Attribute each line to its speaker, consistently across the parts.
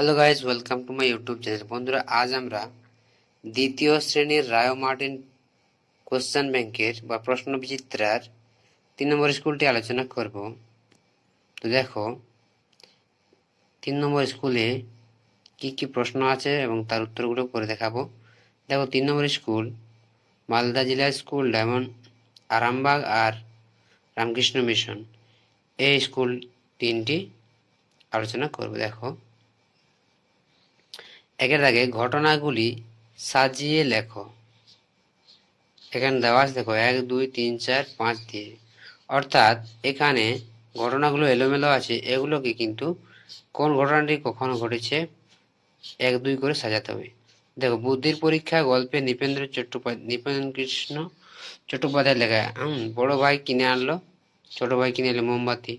Speaker 1: Hello guys welcome to my YouTube channel বন্ধুরা, আজ আমরা দ্বিতীয় শ্রেণির রায় মার্টিন কোশ্চেন ব্যাংকের বা প্রশ্ন বিচিত্রার তিন নম্বর স্কুলটি আলোচনা করব। তো দেখো, তিন নম্বর স্কুলে কি কি প্রশ্ন আছে এবং তার উত্তরগুলো করে দেখাবো। দেখো, তিন নম্বর স্কুল মালদা জেলা স্কুল ডায়মন্ড, আরামবাগ আর রামকৃষ্ণ মিশন। এই স্কুল তিনটি আলোচনা করব। দেখো একের দাগে ঘটনাগুলি সাজিয়ে লেখো। এখানে দেওয়া আছে, দেখো, এক, দুই, তিন, চার, পাঁচ দিয়ে। অর্থাৎ এখানে ঘটনাগুলো এলোমেলো আছে, এগুলোকে কিন্তু কোন ঘটনাটি কখন ঘটেছে, এক, দুই করে সাজাতে হবে। দেখো, বুদ্ধির পরীক্ষা, গল্পে নৃপেন্দ্র চট্টোপাধ্যায় নৃপেন্দ্র কৃষ্ণ চট্টোপাধ্যায় লেখা বড় ভাই কিনে আনলো, ছোট ভাই কিনে এলো মোমবাতি।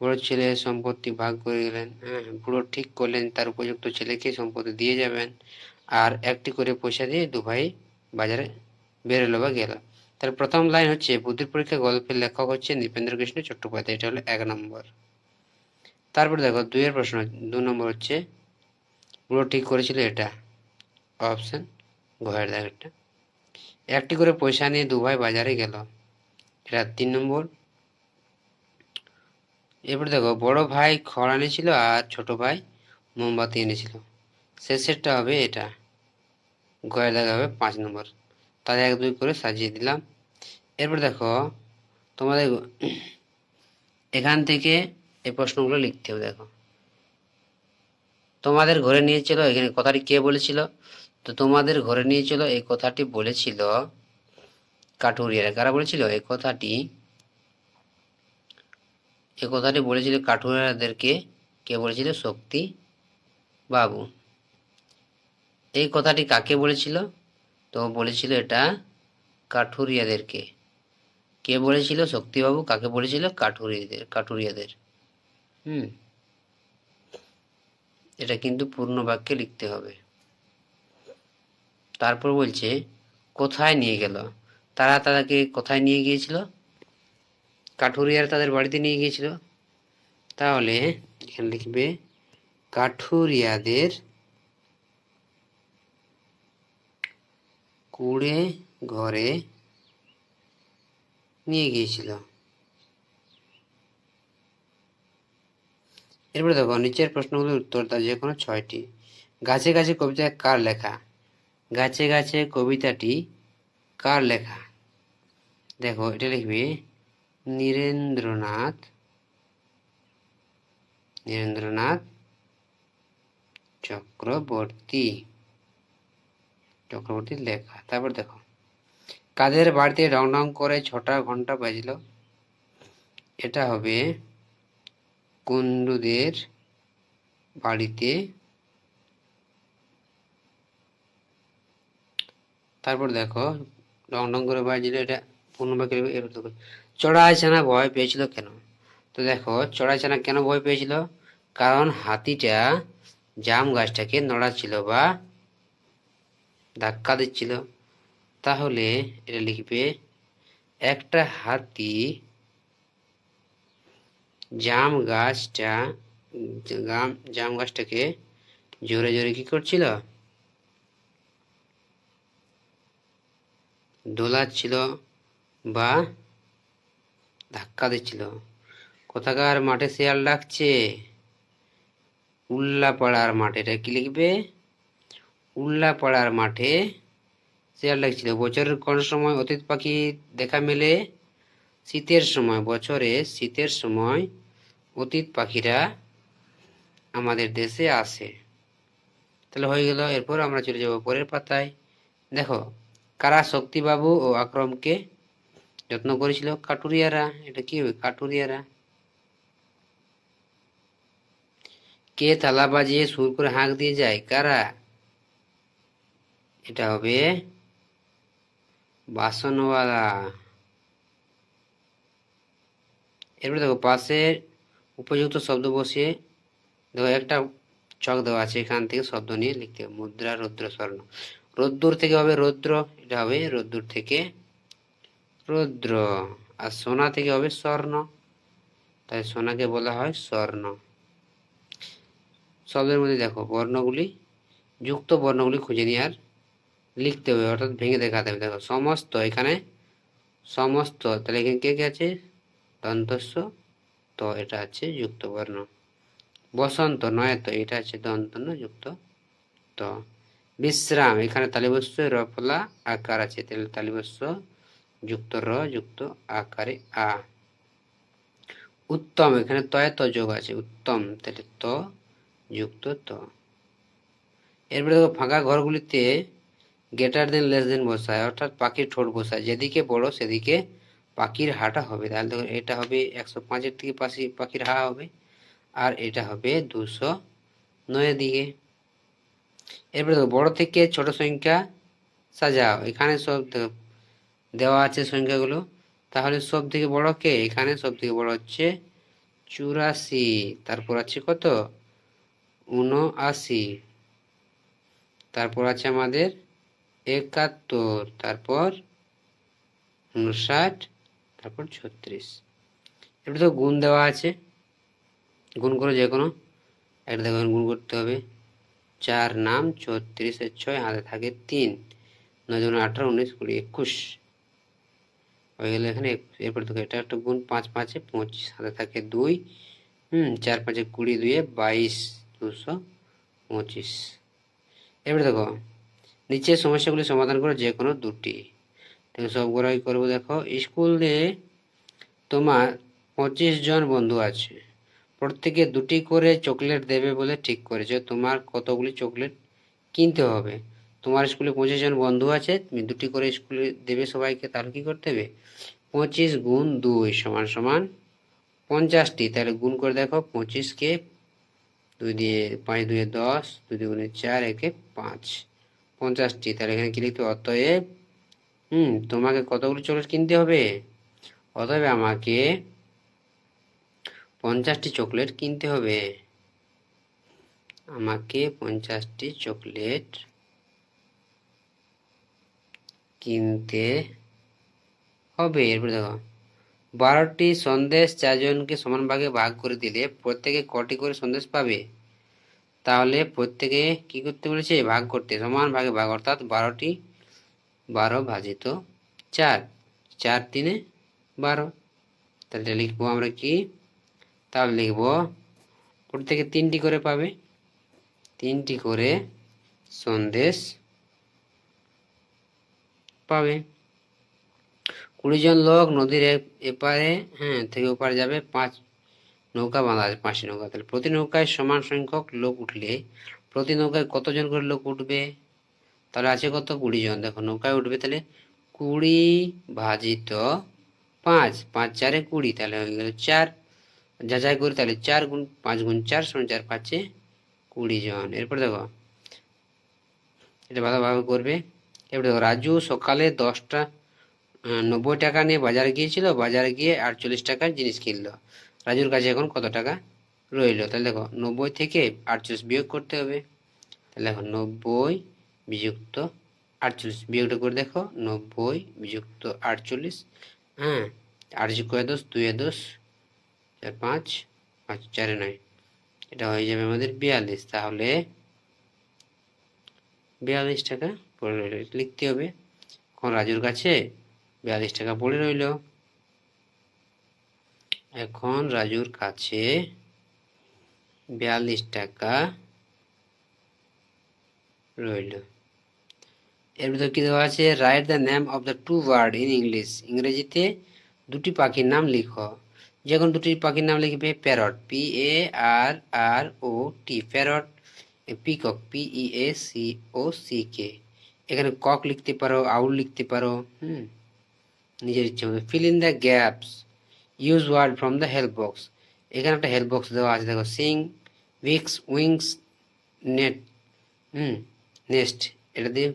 Speaker 1: বড় ছেলে সম্পত্তি ভাগ করে গেলেন হ্যাঁ বুড়ো ঠিক করলেন, তার উপযুক্ত ছেলেকে সম্পত্তি দিয়ে যাবেন। আর একটি করে পয়সা দিয়ে দু ভাই বাজারে বেরোলো বা গেল। তার প্রথম লাইন হচ্ছে, বুদ্ধির পরীক্ষা গল্পের লেখক হচ্ছে নৃপেন্দ্র কৃষ্ণ চট্টোপাধ্যায়, এটা হলো এক নম্বর। তারপর দেখো, দুইয়ের প্রশ্ন, দু নম্বর হচ্ছে, বুড়ো ঠিক করেছিল এটা? অপশন ঘয়ের দাগেরটা একটি। করে পয়সা নিয়ে দু ভাই বাজারে গেল, এটা তিন নম্বর। এরপর দেখো, বড় ভাই খড় এনেছিল আর ছোট ভাই মোমবাতি এনেছিল। শেষেরটা হবে এটা। গয়ে দেখা হবে পাঁচ নম্বর। তাহলে এক দুই করে সাজিয়ে দিলাম। এরপর দেখো, তোমাদের এখান থেকে এই প্রশ্নগুলো লিখতে হবে, দেখো। তোমাদের ঘরে নিয়েছিল এখানে কথাটি কে বলেছিল? তো তোমাদের ঘরে নিয়েছিল এই কথাটি বলেছিল কাঠুরিয়ারা। কারা বলেছিল? এই কথাটি এ কথাটি বলেছিল কাঠুরিয়াদেরকে কে বলেছিল? শক্তি বাবু। এই কথাটি কাকে বলেছিল? তো বলেছিল এটা কাঠুরিয়াদেরকে। কে বলেছিল? শক্তিবাবু কাকে বলেছিল? কাঠুরিয়াদের কাঠুরিয়াদের। হুম। এটা কিন্তু পূর্ণ বাক্যে লিখতে হবে। তারপর বলছে, কোথায় নিয়ে গেল? তারা তাদেরকে কোথায় নিয়ে গিয়েছিল? কাঠুরিয়ার তাদের বাড়িতে নিয়ে গিয়েছিল। তাহলে এখানে লিখবে কাঠুরিয়াদের কুড়ে ঘরে নিয়ে গিয়েছিল। এরপরে দেখো, নিচের প্রশ্নগুলোর উত্তর দাও যে কোনো ছয়টি। গাছে গাছে কবিতা কার লেখা? গাছে গাছে কবিতাটি কার লেখা? দেখো, এটা লিখবে নীরেন্দ্রনাথ নীরেন্দ্রনাথ চক্রবর্তী চক্রবর্তীর লেখা। তারপর দেখো। কাদের বাড়িতে ডং ডং করে ছটা ঘণ্টা বাজলো? এটা হবে কুন্ডুদের বাড়িতে। তারপর দেখো, ডং ডং করে বাজছিল এটা পূর্ণবাক্য চড়াই ছানা ভয় পেয়েছিল কেন? তো দেখো চড়াই ছানা কেন ভয় পেয়েছিল? কারণ হাতিটা জাম গাছটাকে নড়াচ্ছিল বা ধাক্কা দিচ্ছিল। তাহলে এটা লিখবে, একটা হাতি জাম গাছটা জাম গাছটাকে জোরে জোরে কি করছিল? দোলাচ্ছিল বা ধাক্কা দিচ্ছিল। কোথাকার মাঠে শেয়াল ডাকছে? উল্লাপাড়ার মাঠে, এটা কি লিখবে? উল্লাপাড়ার মাঠে শেয়াল ডাকছিল। বছরের কোন সময় অতীত পাখি দেখা মেলে? শীতের সময়, বছরে শীতের সময় অতীত পাখিরা আমাদের দেশে আসে। তাহলে হয়ে গেল, এরপর আমরা চলে যাব পরের পাতায়। দেখো, কারা শক্তিবাবু ও আক্রমকে যত্ন করেছিল। কাটুরিয়ারা, এটা কি হবে? কাটুরিয়ারা। কে তালা বাজিয়ে সুর করে হাঁক দিয়ে যায়? কারা? এটা হবে বাসনওয়ালা। এরপরে দেখো, পাশে উপযুক্ত শব্দ বসিয়ে দেখো, একটা চক দেওয়া আছে এখান থেকে শব্দ নিয়ে লিখতে হবে। মুদ্রা, রৌদ্র, স্বর্ণ। রোদ্দুর থেকে হবে রৌদ্র, এটা হবে রোদ্দুর থেকে রৌদ্র। আর সোনা থেকে হবে স্বর্ণ। তাই সোনাকে বলা হয় স্বর্ণ। শব্দের মধ্যে দেখো, বর্ণগুলি, যুক্ত বর্ণগুলি খুঁজে নিয়ে আর লিখতে হবে, অর্থাৎ ভেঙে দেখাতে হবে। দেখো, সমস্ত, এখানে সমস্ত, তাহলে এখানে কে কে আছে? দন্তস্ব, তো, এটা আছে, যুক্ত বর্ণ। বসন্ত নয় তো এটা আছে দন্তন্য যুক্ত তো। বিশ্রাম, এখানে তালিবস্য রফলা, আকার আছে, তাহলে তালিবস্য যুক্ত র যুক্ত আকারে আ। উত্তম, এখানে তয় তো যোগ আছে, উত্তম। তাহলে ত যুক্ত ত। এরপরে দেখো, ফাঁকা ঘরগুলিতে গেটার দেন লেস দেন বসায়, অর্থাৎ পাখির ঠোঁট বসায়। যেদিকে বড়, সেদিকে পাখির হাটা হবে। তাহলে দেখো, এটা হবে একশো পাঁচের দিকে পাশি পাখির হা হবে, আর এটা হবে দুশো নয়ের দিকে। এরপরে দেখো, বড় থেকে ছোট সংখ্যা সাজাও। এখানে সব দেওয়া আছে সংখ্যাগুলো। তাহলে সব থেকে বড় কে? এখানে সব থেকে বড় হচ্ছে চুরাশি। তারপর আছে কত? উনআশি তারপর আছে আমাদের একাত্তর। তারপর উনষাট তারপর ছত্রিশ। এবার তো গুণ দেওয়া আছে। গুণ করে যে কোনো। একটা দেখো গুণ করতে হবে। চার নাম ছত্রিশের ছয়, হাতে থাকে তিন। নয় দুগুণ আঠারো, উনিশ, কুড়ি, একুশ। হয়ে গেলে এখানে। এরপর দেখো, এটা একটা গুণ পাঁচ পাঁচে পঁচিশ হাতে থাকে দুই, হুম, চার পাঁচে কুড়ি দুয়ে বাইশ, দুশো পঁচিশ। এবার দেখো, নিচের সমস্যাগুলি সমাধান করো যে কোনো দুটি। সবগুলোই করব দেখো, স্কুলে তোমার পঁচিশ জন বন্ধু আছে। প্রত্যেকে দুটি করে চকলেট দেবে বলে ঠিক করেছে। তোমার কতগুলি চকলেট কিনতে হবে? তোমার স্কুলে পঁচিশ জন বন্ধু আছে, তুমি দুটি করে স্কুলে দেবে সবাইকে, তাহলে কি করতে হবে? পঁচিশ গুণ দুই সমান সমান পঞ্চাশটি, তাহলে গুণ করে দেখো, পঁচিশকে দুই দিয়ে পাঁচ দুয়ে দশ, দুই দুগুণে চার, একে পাঁচ। পঞ্চাশটি, তাহলে এখানে কি লিখতে? অতএব, হুম, তোমাকে কতগুলো চকলেট কিনতে হবে? অতএব আমাকে পঞ্চাশটি চকলেট কিনতে হবে। আমাকে পঞ্চাশটি চকলেট কিনতে হবে। এরপরে দেখো, বারোটি সন্দেশ চারজনকে সমান ভাগে ভাগ করে দিলে প্রত্যেকে কটি করে সন্দেশ পাবে? তাহলে প্রত্যেকে কি করতে বলেছে? ভাগ করতে, সমান ভাগে ভাগ, অর্থাৎ বারোটি বারো ভাজিত চার। চার তিনে বারো। তাহলে লিখব আমরা কি? তাহলে লিখব প্রত্যেকে তিনটি করে পাবে। তিনটি করে সন্দেশ পাবে। কুড়ি জন লোক নদীর এপারে হ্যাঁ থেকে ওপারে যাবে, পাঁচ নৌকা বাঁধা আছে, পাঁচটি নৌকা। তাহলে প্রতি নৌকায় সমান সংখ্যক লোক উঠলে, প্রতি নৌকায় কতজন করে লোক উঠবে? তাহলে আছে কত? কুড়ি জন দেখো, নৌকায় উঠবে তাহলে কুড়ি ভাজিত পাঁচ পাঁচ চারে কুড়ি, তাহলে হয়ে গেল চার। যাচাই করি, তাহলে চার গুণ পাঁচ গুণ চার সমান চার পাঁচে কুড়ি জন এরপর দেখো, এটা ভালোভাবে করবে। এবার রাজু সকালে দশটা নব্বই টাকা নিয়ে বাজারে গিয়েছিল, বাজারে গিয়ে আটচল্লিশ টাকার জিনিস কিনলো। রাজুর কাছে এখন কত টাকা রইল? তাহলে দেখো, নব্বই থেকে আটচল্লিশ বিয়োগ করতে হবে। তাহলে দেখো, নব্বই বিযুক্ত আটচল্লিশ। বিয়োগটা করে দেখো, নব্বই বিযুক্ত আটচল্লিশ। হ্যাঁ আট যোগ করে দশ, দুয়ে দশ, চার পাঁচ পাঁচ, চারে নয়। এটা হয়ে যাবে আমাদের বিয়াল্লিশ। তাহলে বিয়াল্লিশ টাকা পড়ে রইল। লিখতে হবে। এখন রাজুর কাছে বিয়াল্লিশ টাকা পড়ে রইল। এখন রাজুর কাছে বিয়াল্লিশ টাকা রইল। এর ভিতরে কি দেওয়া আছে? Write the name of the two word in English ইংরেজিতে দুটি পাখির নাম লিখো। যে কোনো দুটি পাখির নাম লিখবে parrot. P A R R O T parrot peacock P E A C O C K এখানে কক লিখতে পারো, আউল লিখতে পারো, হুম, নিজের ইচ্ছে মতো। Fill in the gaps use word from the help box এখানে একটা হেল্প বক্স দেওয়া আছে, দেখো sing wicks wings net hmm next এটা দিয়ে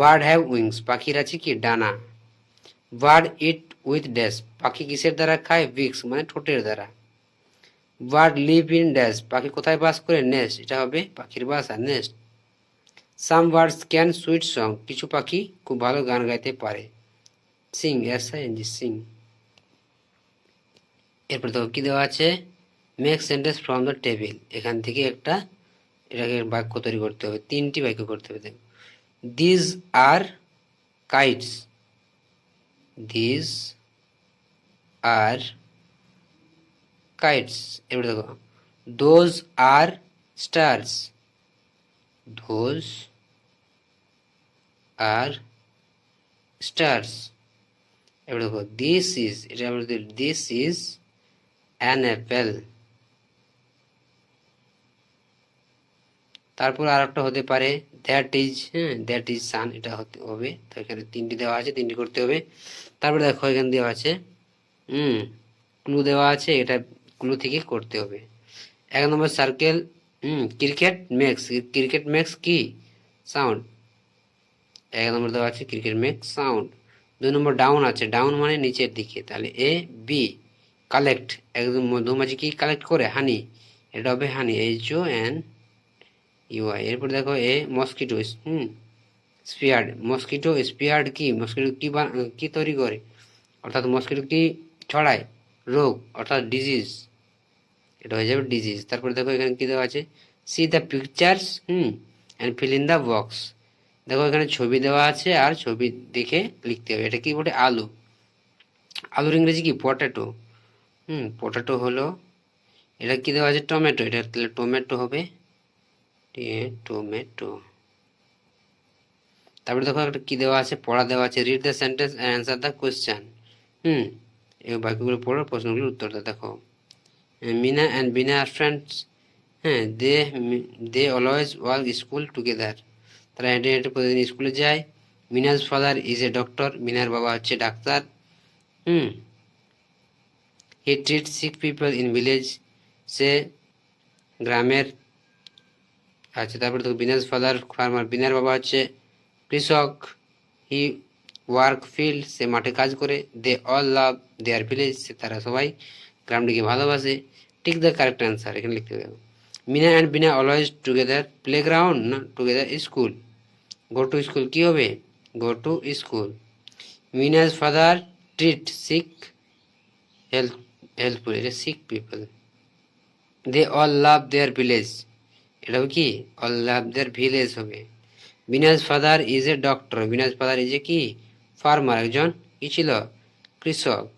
Speaker 1: বার্ড হ্যাভ উইংস পাখির আছে কি? ডানা। বার্ড ইট উইথ ড্যাশ পাখি কিসের দ্বারা খায়? উইক্স মানে ঠোঁটের দ্বারা। বার্ড লিভ ইন ড্যাশ পাখি কোথায় বাস করে? নেস্ট এটা হবে পাখির বাসা nest some birds can sweet song কিছু পাখি খুব ভালো গান গাইতে পারে। Sing S I N G sing এরপর দেখো কী দেওয়া আছে? Make sentence from the table এখান থেকে একটা এটাকে বাক্য তৈরি করতে হবে। তিনটি বাক্য করতে হবে। দেখো। These are kites these are kites এবার দেখো। Those are stars those are stars. এবার দেখো দিস ইজ এটা দিস ইজ অ্যান অ্যাপেল তারপর আর একটা হতে পারে দ্যাট ইজ হ্যাঁ দ্যাট ইজ সান এটা হতে হবে। তো এখানে তিনটি দেওয়া আছে, তিনটি করতে হবে। তারপরে দেখো, এখানে দেওয়া আছে, হুম ক্লু দেওয়া আছে, এটা ক্লু থেকে করতে হবে। এক number circle hmm cricket makes cricket makes কি? সাউন্ড এক নম্বর দেওয়া আছে ক্রিকেট মেক্স সাউন্ড দুই নম্বর ডাউন আছে। ডাউন মানে নিচের দিকে। তাহলে এ বি কালেক্ট একদম মধুমাছি কি কালেক্ট করে? হানি এটা হবে honey H O N U I এরপর দেখো এ মস্কিটো হুম। স্পিয়ার্ড মস্কিটো স্পিয়ার্ড কি? মস্কিটো কি কি তৈরি করে? অর্থাৎ মস্কিটো কি ছড়ায়? রোগ। অর্থাৎ ডিজিজ এটা হয়ে যাবে ডিজিজ তারপরে দেখো এখানে কি দেওয়া আছে? See the pictures hmm. And fill in the box দেখো, এখানে ছবি দেওয়া আছে আর ছবি দেখে লিখতে হবে। এটা কি বলে? আলু। আলুর ইংরেজি কি? পটেটো হুম পটেটো হলো, এটা কি দেওয়া আছে? টমেটো এটা তাহলে টমেটো হবে। টমেটো তারপরে দেখো, একটা কি দেওয়া আছে? পড়া দেওয়া আছে। Read the sentence and answer the question hmm, এই বাক্যগুলো পড়ো, প্রশ্নগুলোর উত্তরটা দেখো। Mina and Bina are friends হ্যাঁ they they always work school together তারা হেঁটে প্রতিদিন স্কুলে যায়। Mina's father is a doctor, মিনার বাবা হচ্ছে ডাক্তার। হুম। He treat sick people in village, সে গ্রামের। আচ্ছা তারপরে তো বিনাজ ফাদার ফার্মার বিনার বাবা হচ্ছে কৃষক। হি ওয়ার্ক ফিল্ড, সে মাঠে কাজ করে। দে অল লাভ দেয়ার ভিলেজ, সে তারা সবাই গ্রামটিকে ভালোবাসে। ঠিক দ্য কারেক্ট অ্যান্সার, এখানে লিখতে হবে। Mina and Bina always together play ground না, together school. Go to school কী হবে? Go to school Mina's father treat sick help helpful এটা sick people they all love their village এটা হবে কি? All love their village হবে। Bina's father is a doctor Bina's father is a কি? Farmer একজন কি ছিল? কৃষক।